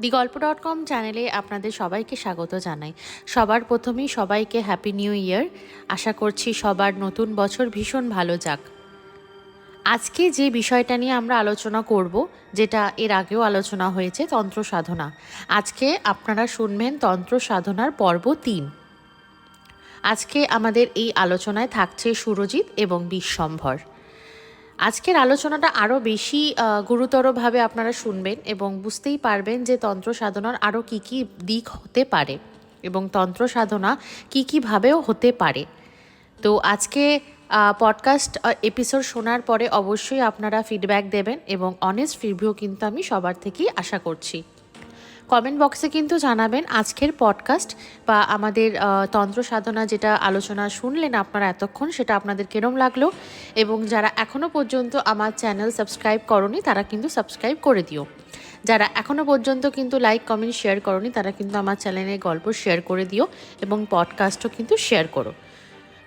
দি গল্প dot com চ্যানেলে আপনাদের সবাইকে স্বাগত জানাই। সবার প্রথমেই সবাইকে হ্যাপি নিউ ইয়ার আশা করছি সবার নতুন বছর ভীষণ ভালো যাক। আজকে যে বিষয়টা নিয়ে আমরা আলোচনা করব, যেটা এর আগেও আলোচনা হয়েছে, তন্ত্র সাধনা। আজকে আপনারা শুনবেন তন্ত্র সাধনার পর্ব তিন। আজকে আমাদের এই আলোচনায় থাকছে সুরজিৎ এবং বিশ্বম্ভর। আজকের আলোচনাটা আরও বেশি গুরুতরভাবে আপনারা শুনবেন এবং বুঝতেই পারবেন যে তন্ত্র সাধনার আরও কী কী দিক হতে পারে এবং তন্ত্র সাধনা কী কীভাবেও হতে পারে। তো আজকে পডকাস্ট এপিসোড শোনার পরে অবশ্যই আপনারা ফিডব্যাক দেবেন এবং অনেস্ট রিভিউ কিন্তু আমি সবার থেকেই আশা করছি। কমেন্ট বক্সে কিন্তু জানাবেন আজকের পডকাস্ট বা আমাদের তন্ত্র সাধনা যেটা আলোচনা শুনলেন আপনারা এতক্ষণ, সেটা আপনাদের কেরম লাগল? এবং যারা এখনও পর্যন্ত আমার চ্যানেল সাবস্ক্রাইব করনি, তারা কিন্তু সাবস্ক্রাইব করে দিও। যারা এখনও পর্যন্ত কিন্তু লাইক কমেন্ট শেয়ার করনি, তারা কিন্তু আমার চ্যানেলে গল্প শেয়ার করে দিও এবং পডকাস্টও কিন্তু শেয়ার করো।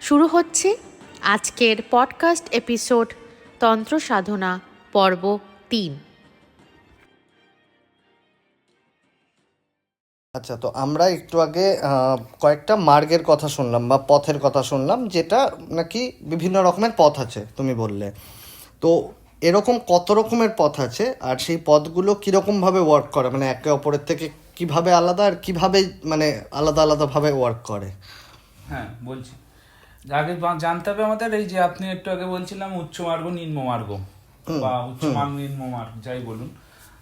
শুরু হচ্ছে আজকের পডকাস্ট এপিসোড তন্ত্র সাধনা, পর্ব তিন। আচ্ছা তো আমরা একটু আগে কয়েকটা মার্গের কথা শুনলাম বা পথের কথা শুনলাম যেটা নাকি বিভিন্ন রকমের পথ আছে তুমি বললে। তো এরকম কত রকমের পথ আছে আর সেই পথগুলো কীরকমভাবে ওয়ার্ক করে? মানে একে অপরের থেকে কীভাবে আলাদা আর কীভাবে মানে আলাদা আলাদাভাবে ওয়ার্ক করে? হ্যাঁ বলছি। আগে জানতে হবে আমাদের এই যে আপনি একটু আগে বলছিলাম উচ্চ মার্গ নিম্ন মার্গ বা উচ্চ মার্গ নিম্ন মার্গ যাই বলুন।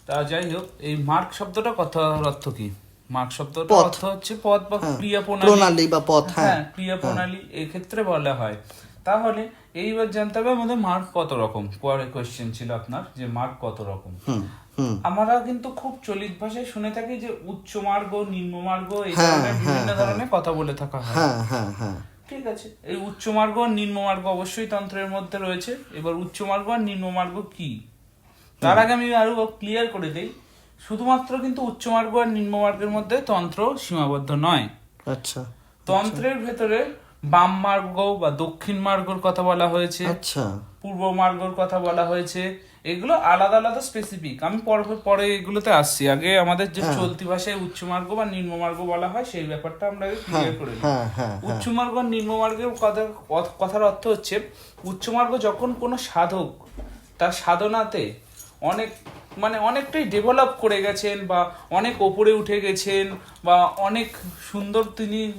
তা যাই হোক এই মার্গ শব্দটা কথার অর্থ কি? মার্গ শব্দটা অর্থ হচ্ছে পথ বা ক্রিয়া প্রণালী। বা পথ হ্যাঁ হ্যাঁ। ক্রিয়া প্রণালী এক্ষেত্রে বলা হয়। তাহলে এইবার জানতে হবে আমাদের মার্ক কত রকম? পরে কোয়েশ্চেন ছিল আপনার যে মার্ক কত রকম? আমরা কিন্তু খুব চলিত ভাষায় শুনে থাকি যে উচ্চ মার্গ নিম্ন মার্গ এই হ্যাঁ, ধরনের বিভিন্ন হ্যাঁ, ধরনের কথা বলে থাকা হয়। হ্যাঁ হ্যাঁ হ্যাঁ। ঠিক আছে। এই উচ্চ মার্গ আর নিম্ন মার্গ অবশ্যই তন্ত্রের মধ্যে রয়েছে। এবার উচ্চ মার্গ আর নিম্ন মার্গ কি? তার আগে আমি আরও ক্লিয়ার করে দেই। শুধুমাত্র কিন্তু উচ্চ মার্গ আর নিম্ন মার্গের মধ্যে তন্ত্র সীমাবদ্ধ নয়। আচ্ছা তন্ত্রের ভেতরে বাম মার্গ বা দক্ষিণ মার্গর কথা বলা হয়েছে আচ্ছা। পূর্ব মার্গর কথা বলা হয়েছে এগুলো আলাদা আলাদা স্পেসিফিক আমি পরে পরে এগুলোতে আসছি। আগে আমাদের যে চলতি ভাষায় উচ্চ মার্গ বা নিম্ন মার্গ বলা হয় সেই ব্যাপারটা আমরা ক্লিয়ার করে নিই। হ্যাঁ হ্যাঁ উচ্চ মার্গ আর নিম্ন মার্গের কথা কথার অর্থ হচ্ছে উচ্চ মার্গ যখন কোনো সাধক তার সাধনাতে অনেক মানে অনেকটাই ডেভেলপ করে গেছেন বা অনেক ওপরে উঠে গেছেন বা অনেক সুন্দর তিনি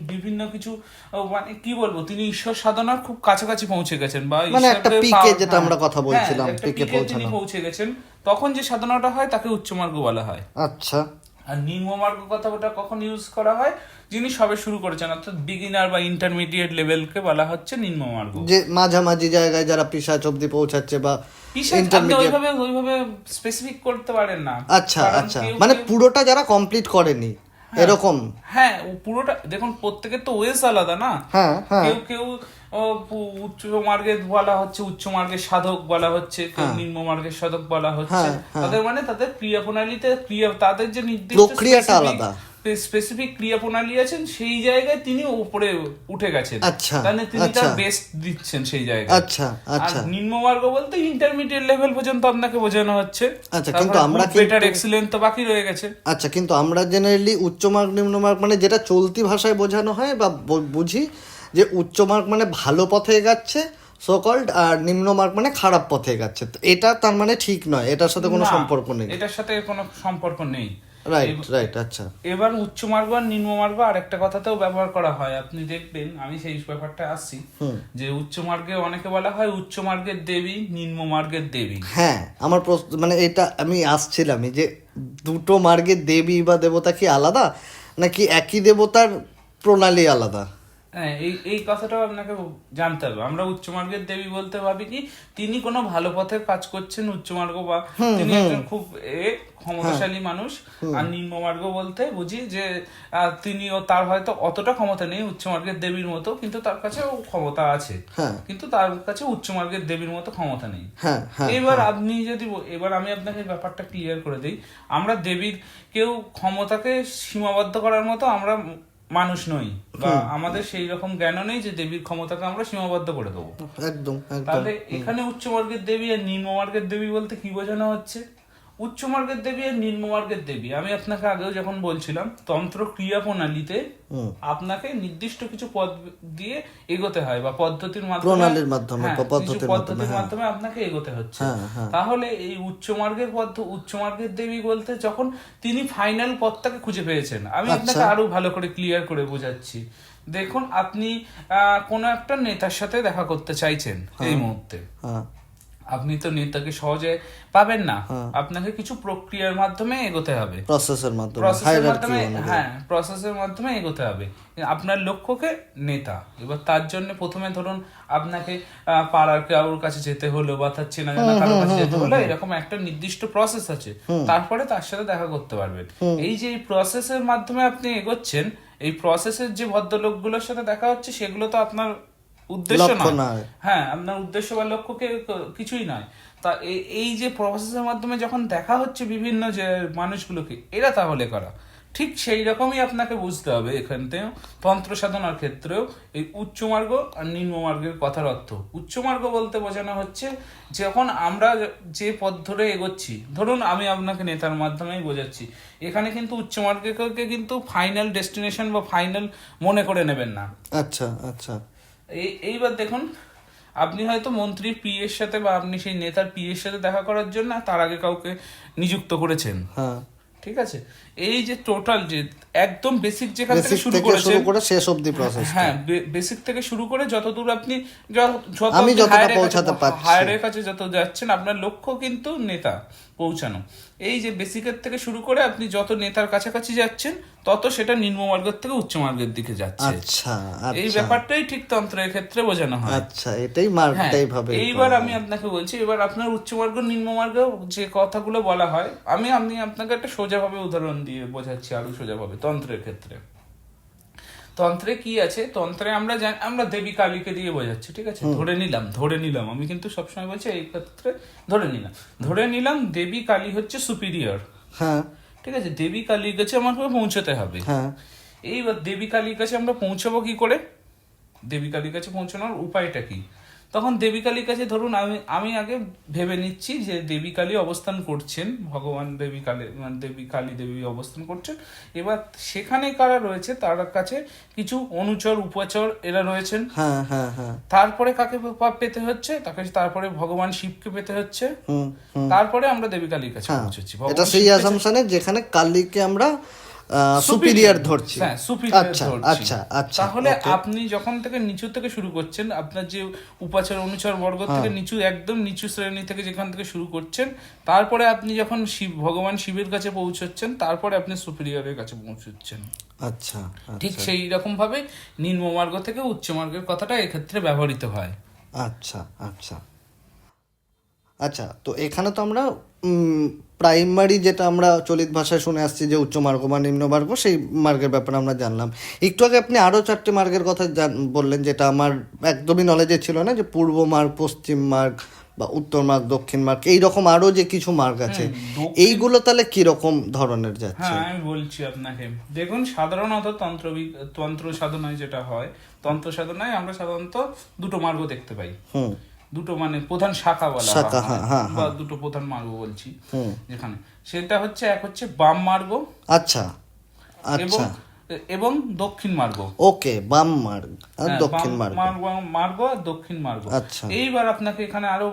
বিভিন্ন কিছু মানে কি বলব তিনি ঈশ্বর সাধনার খুব কাছাকাছি পৌঁছে গেছেন বা মানে একটা যেটা আমরা কথা হ্যাঁ, বলছিলাম, পৌঁছানো। পৌঁছে গেছেন। তখন যে সাধনাটা হয় তাকে উচ্চমার্গ বলা হয়। আচ্ছা। আর নিম্ন মার্গ কথাটা কখন ইউজ করা হয়? যিনি সবে শুরু করেছেন অর্থাৎ বিগিনার বা ইন্টারমিডিয়েট লেভেলকে বলা হচ্ছে নিম্ন মার্গ যে মাঝামাঝি জায়গায় যারা পিসাচ অব্দি পৌঁছাচ্ছে বা ওইভাবে ওইভাবে স্পেসিফিক করতে পারেন না। আচ্ছা আচ্ছা। মানে পুরোটা যারা কমপ্লিট করেনি এরকম? হ্যাঁ পুরোটা দেখুন প্রত্যেকের তো ওয়েস আলাদা না? হ্যাঁ হ্যাঁ। কেউ কেউ ও, উচ্চ মার্গে বলা হচ্ছে উচ্চ মার্গের সাধক বলা হচ্ছে নিম্ন মার্গের সাধক বলা হচ্ছে। হ্যাঁ, হ্যাঁ। তাদের মানে তাদের ক্রিয়া প্রণালীতে ক্রিয়া তাদের যে নির্দিষ্ট প্রক্রিয়াটা আলাদা। স্পেসিফিক ক্রিয়া প্রণালী আছেন সেই জায়গায় তিনি উপরে উঠে গেছেন। আচ্ছা, তাহলে তিনি তার আচ্ছা। বেস্ট দিচ্ছেন সেই জায়গায়। আচ্ছা আচ্ছা। আর নিম্ন মার্গ বলতে ইন্টারমিডিয়েট লেভেল পর্যন্ত আপনাকে বোঝানো হচ্ছে। আচ্ছা, কিন্তু আমরা বেটার এক্সিলেন্ট তো বাকি রয়ে গেছে। আচ্ছা কিন্তু আমরা জেনারেলি উচ্চ মার্গ নিম্ন মার্গ মানে যেটা চলতি ভাষায় বোঝানো হয় বা বুঝি যে উচ্চ মার্গ মানে ভালো পথে এগাচ্ছে সো কল্ড আর নিম্ন মার্গ মানে খারাপ পথে এগাচ্ছে। তো এটা তার মানে ঠিক নয় এটার সাথে কোনো সম্পর্ক নেই। এটার সাথে কোনো সম্পর্ক নেই। রাইট রাইট আচ্ছা। এবার উচ্চ মার্গ আর নিম্ন মার্গ আর একটা কথাতেও ব্যবহার করা হয়। আপনি দেখবেন আমি সেই ব্যাপারটা আসছি যে উচ্চ মার্গে অনেকে বলা হয় উচ্চ মার্গের দেবী নিম্ন মার্গের দেবী। হ্যাঁ আমার মানে এটা আমি আসছিলামই যে দুটো মার্গের দেবী বা দেবতা কি আলাদা? নাকি একই দেবতার প্রণালী আলাদা? হ্যাঁ এই এই কথাটাও আপনাকে জানতে হবে। আমরা উচ্চ মার্গের দেবী বলতে ভাবি কি তিনি কোনো ভালো পথের কাজ করছেন উচ্চ মার্গ বা তিনি একজন খুব এ ক্ষমতাশালী মানুষ। আর নিম্ন মার্গ বলতে বুঝি যে তিনিও তার হয়তো অতটা ক্ষমতা নেই উচ্চ মার্গের দেবীর মতো কিন্তু তার কাছে ক্ষমতা আছে। হ্যাঁ। কিন্তু তার কাছে উচ্চ মার্গের দেবীর মতো ক্ষমতা নেই। হ্যাঁ হ্যাঁ এবার আপনি যদি এবার আমি আপনাকে ব্যাপারটা ক্লিয়ার করে দিই। আমরা দেবীর কেউ ক্ষমতাকে সীমাবদ্ধ করার মতো আমরা মানুষ নই বা আমাদের সেই রকম জ্ঞানও নেই যে দেবীর ক্ষমতাকে আমরা সীমাবদ্ধ করে দেবো। একদম তাহলে এখানে উচ্চ বর্গের দেবী আর নিম্ন বর্গের দেবী বলতে কি বোঝানো হচ্ছে? উচ্চ মার্গের দেবী আর নিম্ন মার্গের দেবী। আমি আপনাকে আগেও যখন বলছিলাম তন্ত্র ক্রিয়া প্রণালীতে আপনাকে নির্দিষ্ট কিছু পদ দিয়ে এগোতে হয় বা পদ্ধতির মাধ্যমে মাধ্যমে হ্যাঁ, কিছু পদ্ধতির পদ্ধতির মাধ্যমে, হ্যাঁ। আপনাকে এগোতে হচ্ছে। হ্যাঁ, হ্যাঁ। তাহলে এই উচ্চ মার্গের পদ্ধ উচ্চ মার্গের দেবী বলতে যখন তিনি ফাইনাল পদটাকে খুঁজে পেয়েছেন আমি আপনাকে আচ্ছা। আরও ভালো করে ক্লিয়ার করে বোঝাচ্ছি। দেখুন আপনি আহ, কোনো একটা নেতার সাথে দেখা করতে চাইছেন এই মুহূর্তে। হ্যাঁ। আপনি তো নেতাকে সহজে পাবেন না। হ্যাঁ। আপনাকে কিছু প্রক্রিয়ার মাধ্যমে এগোতে হবে। প্রসেসের মাধ্যমে প্রসেসের হায়ারার্কি মাধ্যমে হ্যাঁ প্রসেসের মাধ্যমে এগোতে হবে। আপনার লক্ষ্যকে নেতা। এবার তার জন্য প্রথমে ধরুন আপনাকে পাড়ার কারোর কাছে যেতে হলো বা তার চেনা জানা কারোর কাছে যেতে হলো এরকম একটা নির্দিষ্ট প্রসেস আছে। তারপরে তার সাথে দেখা করতে পারবেন। এই যে এই প্রসেসের মাধ্যমে আপনি এগোচ্ছেন এই প্রসেসের যে ভদ্রলোকগুলোর সাথে দেখা হচ্ছে সেগুলো তো আপনার উদ্দেশ্য নয়। হ্যাঁ আপনার উদ্দেশ্য বা লক্ষ্যকে কিছুই নয়। তা এই যে প্রসেসের মাধ্যমে যখন দেখা হচ্ছে বিভিন্ন যে মানুষগুলোকে এরা তাহলে করা? ঠিক সেই রকমই আপনাকে বুঝতে হবে এখানতেও তন্ত্র সাধনার ক্ষেত্রেও এই উচ্চ মার্গ আর নিম্ন মার্গের কথার অর্থ। উচ্চ মার্গ বলতে বোঝানো হচ্ছে যখন আমরা যে পথ ধরে এগোচ্ছি ধরুন আমি আপনাকে নেতার মাধ্যমেই বোঝাচ্ছি এখানে কিন্তু উচ্চ মার্গকে কিন্তু ফাইনাল ডেস্টিনেশন বা ফাইনাল মনে করে নেবেন না। আচ্ছা আচ্ছা। এই এইবার দেখুন আপনি হয়তো মন্ত্রীর পি এর সাথে বা আপনি সেই নেতার পি এর সাথে দেখা করার জন্য তার আগে কাউকে নিযুক্ত করেছেন। হ্যাঁ। ঠিক আছে? এই যে টোটাল যে একদম বেসিক যেখান থেকে শুরু করেছেন শুরু করে শেষ অবধি প্রসেস হ্যাঁ বেসিক থেকে শুরু করে যতদূর আপনি যত আমি যতটা পৌঁছাতে পারছি। এর কাছে যত যাচ্ছেন আপনার লক্ষ্য কিন্তু নেতা পৌঁছানো। এই যে বেসিকের থেকে শুরু করে আপনি যত নেতার কাছাকাছি যাচ্ছেন তত সেটা নিম্ন মার্গের থেকে উচ্চ মার্গের দিকে যাচ্ছে। আচ্ছা এই আচ্ছা। ব্যাপারটাই ঠিক তন্ত্রের ক্ষেত্রে বোঝানো হয়। আচ্ছা এটাই হ্যাঁ, মার্গটাই ভাবে এইবার আমি আপনাকে বলছি এবার আপনার উচ্চ মার্গ নিম্ন মার্গ যে কথাগুলো বলা হয় আমি আমি আপনাকে একটা সোজাভাবে উদাহরণ দিয়ে বোঝাচ্ছি আরও সোজাভাবে তন্ত্রের ক্ষেত্রে। তন্ত্রে কি আছে? তন্ত্রে আমরা জানি আমরা দেবী কালীকে দিয়ে বোঝাচ্ছি ঠিক আছে? ধরে নিলাম ধরে নিলাম। আমি কিন্তু সবসময় বলছি এই ক্ষেত্রে ধরে নিলাম। ধরে নিলাম দেবী কালী হচ্ছে সুপিরিয়র হ্যাঁ। ঠিক আছে? দেবী কালীর কাছে আমাকে পৌঁছতে হবে। হ্যাঁ। এইবার দেবী কালীর কাছে আমরা পৌঁছাবো কি করে? দেবী কালীর কাছে পৌঁছানোর উপায়টা কি? তখন দেবী কালীর কাছে ধরুন আমি আমি আগে ভেবে নিচ্ছি যে দেবী কালী অবস্থান করছেন ভগবান দেবী কালী মানে দেবী কালী দেবী অবস্থান করছেন। এবার সেখানে কারা রয়েছে? তার কাছে কিছু অনুচর উপচর এরা রয়েছেন। হ্যাঁ হ্যাঁ হ্যাঁ। তারপরে কাকে পেতে হচ্ছে? তাকে তারপরে ভগবান শিবকে পেতে হচ্ছে। তারপরে আমরা দেবী কালীর কাছে পৌঁছেছি। এটা সেই শিবকে যেখানে কালীকে আমরা সুপিরিয়র ধরছি। হ্যাঁ superior আচ্ছা আচ্ছা আচ্ছা তাহলে আপনি যখন থেকে নিচু থেকে শুরু করছেন আপনার যে উপাচার অনুচর বর্গ হ্যাঁ। থেকে নিচু একদম নিচু শ্রেণি থেকে যেখান থেকে শুরু করছেন তারপরে আপনি যখন শিব ভগবান শিবের কাছে পৌঁছচ্ছেন তারপরে আপনি সুপিরিয়রের কাছে পৌঁছচ্ছেন। আচ্ছা ঠিক সেই রকম ভাবে নিম্ন মার্গ থেকে উচ্চ মার্গের কথাটা এক্ষেত্রে ব্যবহৃত হয়। আচ্ছা আচ্ছা। আচ্ছা তো এখানে তো আমরা প্রাইমারি যেটা আমরা চলিত ভাষায় শুনে আসছি যে উচ্চ মার্গ বা নিম্ন মার্গ সেই মার্গের ব্যাপারে আমরা জানলাম। একটু আগে আপনি আরও চারটে মার্গের কথা জান- বললেন যেটা আমার একদমই নলেজে ছিল না যে পূর্ব মার্গ পশ্চিম মার্গ বা উত্তর মার্গ দক্ষিণ মার্গ এইরকম আরও যে কিছু মার্গ আছে এইগুলো তাহলে কীরকম ধরনের যাচ্ছে? হ্যাঁ আমি বলছি আপনাকে। দেখুন সাধারণত তন্ত্র তন্ত্র সাধনায় যেটা হয় তন্ত্র সাধনায় আমরা সাধারণত দুটো মার্গ দেখতে পাই। হুম। দুটো মানে প্রধান শাখা বলা শাখা, হ্যাঁ, হ্যাঁ, বা দুটো প্রধান মার্গ বলছি যেখানে। সেটা হচ্ছে এক হচ্ছে বাম মার্গ আচ্ছা এবং আচ্ছা। এবং দক্ষিণ মার্গ। ওকে বাম মার্গ আর হ্যাঁ, দক্ষিণ মার্গ। মার্গ মার্গ আর দক্ষিণ মার্গ। আচ্ছা। এইবার আপনাকে এখানে আরও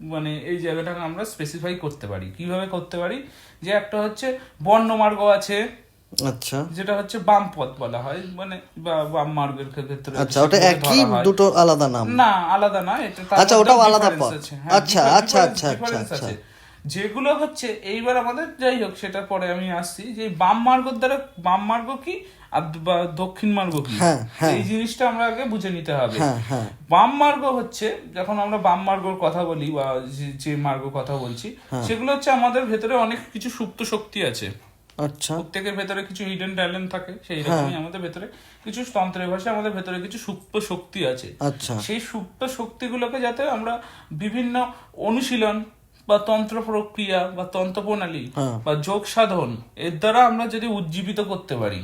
মানে এই জায়গাটাকে আমরা স্পেসিফাই করতে পারি। কীভাবে করতে পারি? যে একটা হচ্ছে বর্ণ মার্গ আছে আচ্ছা। যেটা হচ্ছে বাম পথ বলা হয় মানে বাম মার্গের ক্ষেত্রে আচ্ছা ওটা একই দুটো আলাদা নাম? না আলাদা না এটা আচ্ছা, ওটাও আলাদা পথ। হ্যাঁ, আচ্ছা, আচ্ছা, আচ্ছা, আচ্ছা, যেগুলো হচ্ছে এইবার আমাদের যাই হোক সেটা পরে আমি আসছি যে বাম মার্গ দ্বারা বাম মার্গ কি আর বা দক্ষিণ মার্গ কি? হ্যাঁ, হ্যাঁ। এই জিনিসটা আমরা আগে বুঝে নিতে হবে। বাম মার্গ হচ্ছে যখন আমরা বাম মার্গর কথা বলি বা যে- মার্গ কথা বলছি। সেগুলো হচ্ছে আমাদের ভেতরে অনেক কিছু সুপ্ত শক্তি আছে। আচ্ছা। প্রত্যেকের ভেতরে কিছু হিডেন ট্যালেন্ট থাকে সেই হ্যাঁ। রকমই আমাদের ভেতরে কিছু তন্ত্রের ভাষায় আমাদের ভেতরে কিছু সুপ্ত শক্তি আছে। আচ্ছা। সেই সুপ্ত শক্তিগুলোকে যাতে আমরা বিভিন্ন অনুশীলন বা তন্ত্র প্রক্রিয়া বা তন্ত্র প্রণালী হ্যাঁ। বা যোগ সাধন এর দ্বারা আমরা যদি উজ্জীবিত করতে পারি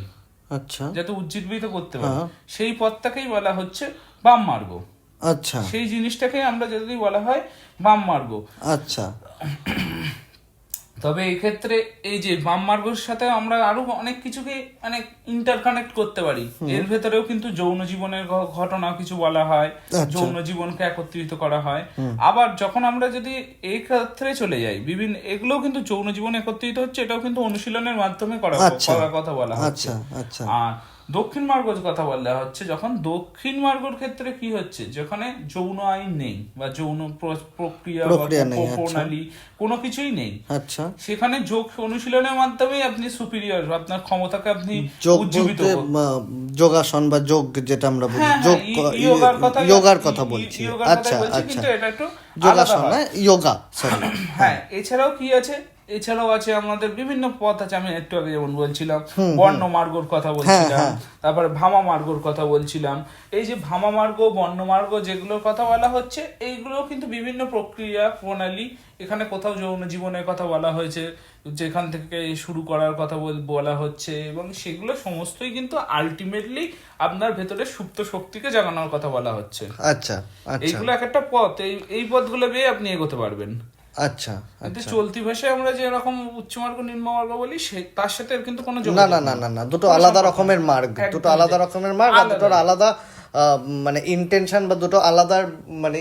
আচ্ছা। যাতে উজ্জীবিত করতে পারি হ্যাঁ। সেই পথটাকেই বলা হচ্ছে বাম মার্গ। আচ্ছা। সেই জিনিসটাকে আমরা যদি বলা হয় বাম মার্গ। আচ্ছা। তবে এই ক্ষেত্রে এই যে বাম মার্গের সাথে আমরা আরও অনেক কিছুকে মানে ইন্টারকানেক্ট করতে পারি। এর ভেতরেও কিন্তু যৌন জীবনের ঘটনা কিছু বলা হয় যৌন জীবনকে একত্রিত করা হয়। আবার যখন আমরা যদি এই ক্ষেত্রে চলে যাই বিভিন্ন এগুলোও কিন্তু যৌন জীবন একত্রিত হচ্ছে এটাও কিন্তু অনুশীলনের মাধ্যমে করা আচ্ছা। কথা বলা হচ্ছে। আচ্ছা আচ্ছা। আর দক্ষিণ মার্গের কথা বলা হচ্ছে যখন দক্ষিণ মার্গর ক্ষেত্রে কি হচ্ছে? যেখানে যৌন আইন নেই বা যৌন প্রক্রিয়া আচ্ছা। প্রণালী কোনো কিছুই নেই। আচ্ছা। সেখানে যোগ অনুশীলনের মাধ্যমেই আপনি সুপিরিয়র আপনার ক্ষমতাকে আপনি যোগ উজ্জীবিত যোগাসন বা যোগ যেটা আমরা বলি হ্যাঁ, যোগ হ্যাঁ, যোগার কথা যোগার কথা বলছি। আচ্ছা আচ্ছা কিন্তু এটা একটু যোগাসন যোগা হ্যাঁ এছাড়াও কি আছে? এছাড়াও আছে আমাদের বিভিন্ন পথ আছে আমি একটু আগে যেমন বলছিলাম বর্ণ মার্গর কথা বলছিলাম হ্যাঁ। তারপরে ভামা মার্গর কথা বলছিলাম। এই যে ভামা মার্গ বর্ণ মার্গ যেগুলোর কথা বলা হচ্ছে এইগুলো কিন্তু বিভিন্ন প্রক্রিয়া প্রণালী এখানে কোথাও যৌন জীবনের কথা বলা হয়েছে যেখান থেকে শুরু করার কথা বল- বলা হচ্ছে এবং সেগুলো সমস্তই কিন্তু আলটিমেটলি আপনার ভেতরে সুপ্ত শক্তিকে জাগানোর কথা বলা হচ্ছে। আচ্ছা আচ্ছা। এইগুলো এক একটা পথ এই এই পথগুলো বেয়ে আপনি এগোতে পারবেন। আচ্ছা কিন্তু আচ্ছা। চলতি ভাষায় আমরা যে রকম উচ্চমার্গ নিম্নমার্গ বলি সে তার সাথে কিন্তু কোনো না না না না না দুটো আলাদা রকমের মার্গ দুটো আলাদা রকমের মার্গ আর আলাদা। দুটোর আলাদা মানে ইন্টেনশন বা দুটো আলাদা মানে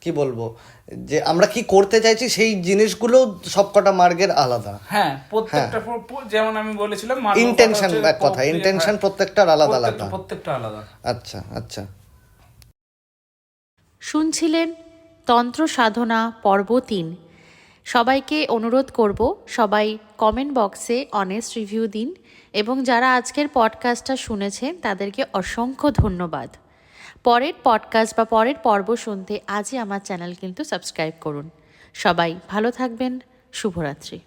কি বলব যে আমরা কি করতে চাইছি সেই জিনিসগুলো সবকটা মার্গের আলাদা। হ্যাঁ প্রত্যেকটা প্র- প্র- যেমন আমি বলেছিলাম ইন্টেনশন এক কথা ইন্টেনশন হ্যাঁ, প্রত্যেকটার আলাদা প্রত্যেকটা- আলাদা। প্রত্যেকটা আলাদা। আচ্ছা আচ্ছা। শুনছিলেন তন্ত্র সাধনা পর্ব তিন। সবাইকে অনুরোধ করব, সবাই কমেন্ট বক্সে অনেস্ট রিভিউ দিন এবং যারা আজকের পডকাস্টটা শুনেছেন, তাদেরকে অসংখ্য ধন্যবাদ। পরের পডকাস্ট বা পরের পর্ব শুনতে আজই আমার চ্যানেল কিন্তু সাবস্ক্রাইব করুন। সবাই ভালো থাকবেন, শুভরাত্রি।